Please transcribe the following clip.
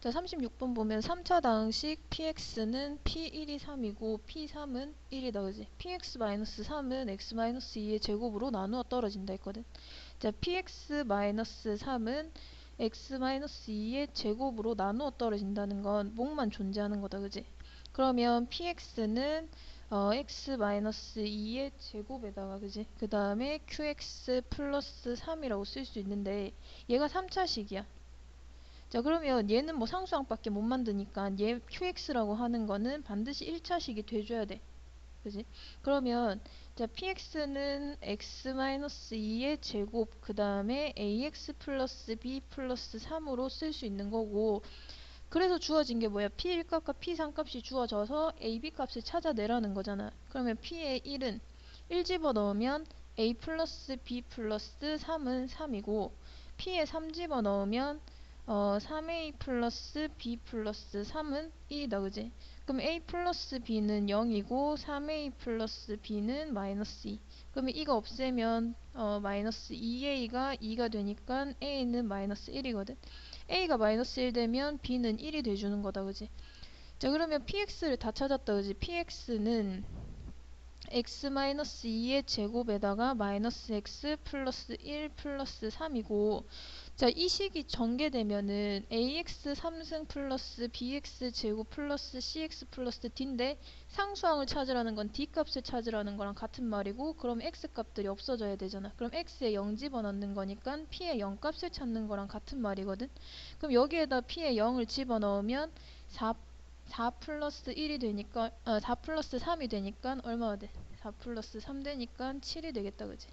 자, 36번 보면 3차 다항식 px는 p1이 3이고 p3은 1이다. 그지? px-3은 x-2의 제곱으로 나누어 떨어진다 했거든. 자, px-3은 x-2의 제곱으로 나누어 떨어진다는 건 목만 존재하는 거다. 그지? 그러면 px는 어, x-2의 제곱에다가 그지? 그 다음에 qx 플러스 3이라고 쓸 수 있는데 얘가 3차식이야. 자 그러면 얘는 뭐 상수항밖에 못 만드니까 얘 qx라고 하는 거는 반드시 1차식이 돼줘야 돼. 그지? 그러면 자 px는 x-2의 제곱 그 다음에 ax 플러스 b 플러스 3으로 쓸 수 있는 거고 그래서 주어진 게 뭐야? p1값과 p3 값이 주어져서 ab 값을 찾아내라는 거잖아. 그러면 p의 1은 1 집어넣으면 a 플러스 b 플러스 3은 3이고 p에 3 집어넣으면 어, 3a 플러스 b 플러스 3은 1이다 그지? 그럼 a 플러스 b는 0이고 3a 플러스 b는 마이너스 2 그러면 이거 없애면 어, 마이너스 2a가 2가 되니까 a는 마이너스 1이거든 a가 마이너스 1 되면 b는 1이 돼주는 거다 그지? 자 그러면 px를 다 찾았다 그지? px는 x-2의 제곱에다가 마이너스 x 플러스 1 플러스 3이고 자, 이 식이 전개되면은 ax 3승 플러스 bx 제곱 플러스 cx 플러스 d인데 상수항을 찾으라는 건 d 값을 찾으라는 거랑 같은 말이고 그럼 x 값들이 없어져야 되잖아. 그럼 x에 0 집어넣는 거니까 p의 0 값을 찾는 거랑 같은 말이거든. 그럼 여기에다 p의 0을 집어넣으면 4 4 플러스 1이 되니까 아, 4 플러스 3이 되니까 얼마가 돼? 4 플러스 3 되니까 7이 되겠다 그지?